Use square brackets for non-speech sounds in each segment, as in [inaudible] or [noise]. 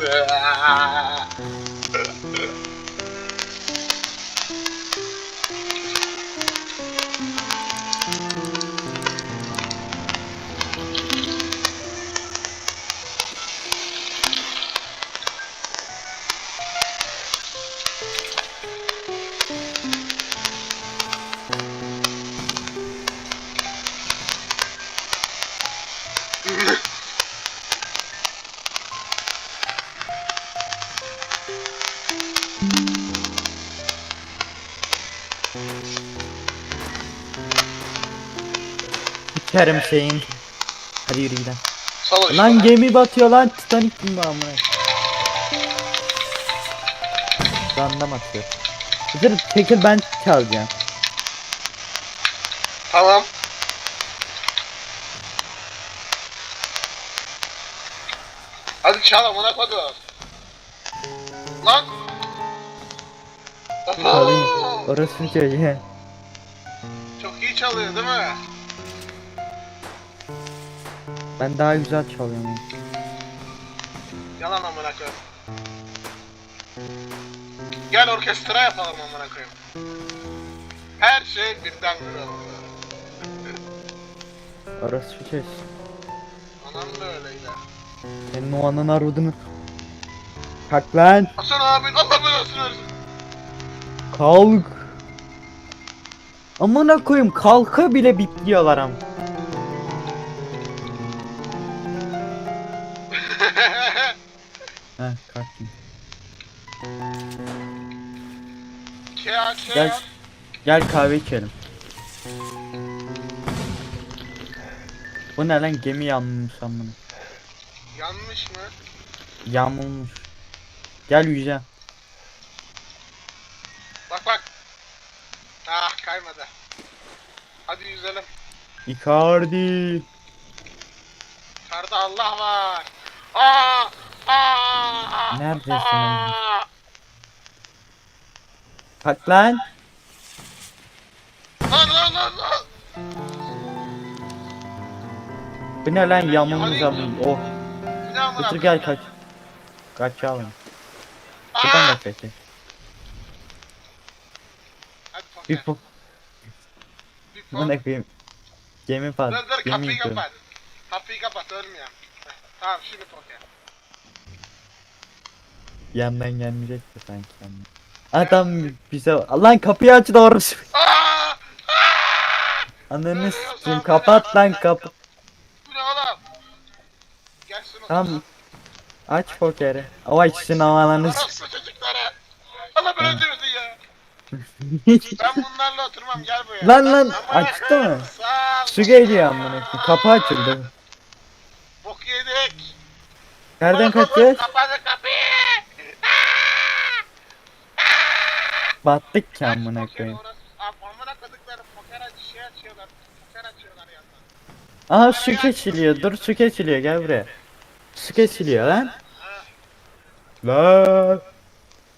Yeah. Sikerim şeyin. Hadi yürü gidelim. Salın Lan gemi batıyor lan Titanic mi amına? Random atıyor. Hızır çekil ben çalacağım. Tamam. Hadi çal amına kodum. Lan. Orası çocuğu. Çok iyi çalıyor değil mi? Ben daha güzel çalıyorum. Yalan amına koyayım. Gel orkestra yapalım amına koyayım. Her şey birden bir oluyor. Orası çocuğu. Anam da öyleydi. Senin o anın arudunu. Kalk lan. Hasan abi Allah belasını versin. Kalk. Amına koyayım kalka bile bitliyorlar am. Heh kalktım. Kea kea. Gel. Gel kahve içelim. Bu ne lan gemi yanmış amına. Yanmış mı? Yağmurmuş. Gel yüze. Bak bak. Ah kaymadı. Hadi yüzelim. Icardi. Karda Allah var. Neredesin! Kalk lan. Bu ne lan yağmurmuş Hadi. amına. Oh. Götür gel kaç. Kaçalım. Aa! Şuradan kaç kaç. Hadi Bir poker. po. Bir Bu ne koyayım. Gemi falan. Dur dur kapıyı kapat. Kapıyı kapat ölmüyorum. Tamam şimdi poker. Yandan gelmeyecek de sanki. yandan. Adam bize lan kapıyı aç doğrusu. Aa! Ananı s**eyim kapat lan kapı. Bu ne oğlum? Gelsin Tamam. Aç pokeri. O açsın havalarını s- çocukları. Allah beni öldürdü ya. [laughs] Ben bunlarla oturmam gel buraya. Lan lan açtı mı? Sağ ol. Su geliyor amına koyayım. Kapı açıldı. Yedik. Nereden kaçacağız? Kapadı kapıyı. Battık ki amına pokeri koyayım. Amına koydukları poker aç şey açıyorlar. Poker açıyorlar yandan. Aha su kesiliyor. Dur su kesiliyor gel buraya. Su kesiliyor lan. Lan.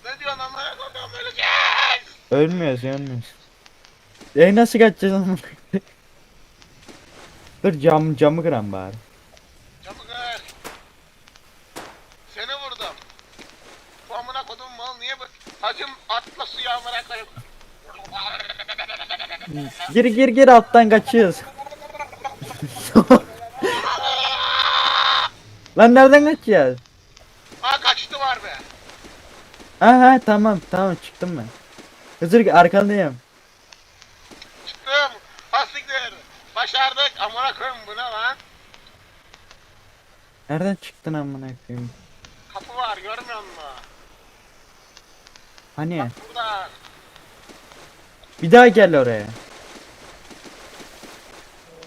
Ne diyorsun amına koyduğum öleceğiz. Ölmüyoruz ölmüyoruz. E nasıl kaçacağız amına? [laughs] Dur cam camı kıran bari. Hacım atla suya amına koyayım. Gir gir gir alttan kaçıyoruz. [laughs] Lan nereden kaçacağız? Ha kaçtı var be. Ha ha tamam tamam çıktım ben. Hızır arkandayım. Çıktım. Hastiktir. Başardık. Amına koyayım bu ne lan? Nereden çıktın amına koyayım? Kapı var görmüyor musun? Hani? Burada. Bir daha gel oraya.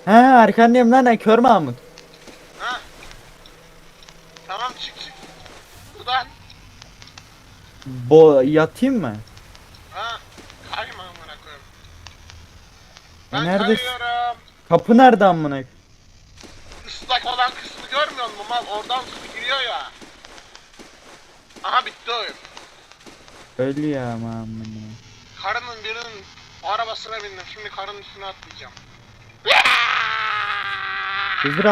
Ha arkandayım lan kör Mahmut. Ha. Tamam çık çık. Buradan. Bo yatayım mı? Ha. Kayma amına koyayım. E, Ben nerede? kayıyorum. Kapı nerede amına? Islak olan kısmı görmüyor musun mal? Oradan su giriyor ya. Aha bitti oyun. Ölüyor ama amına. Karının birinin arabasına bindim. Şimdi karının üstüne atlayacağım. Hızır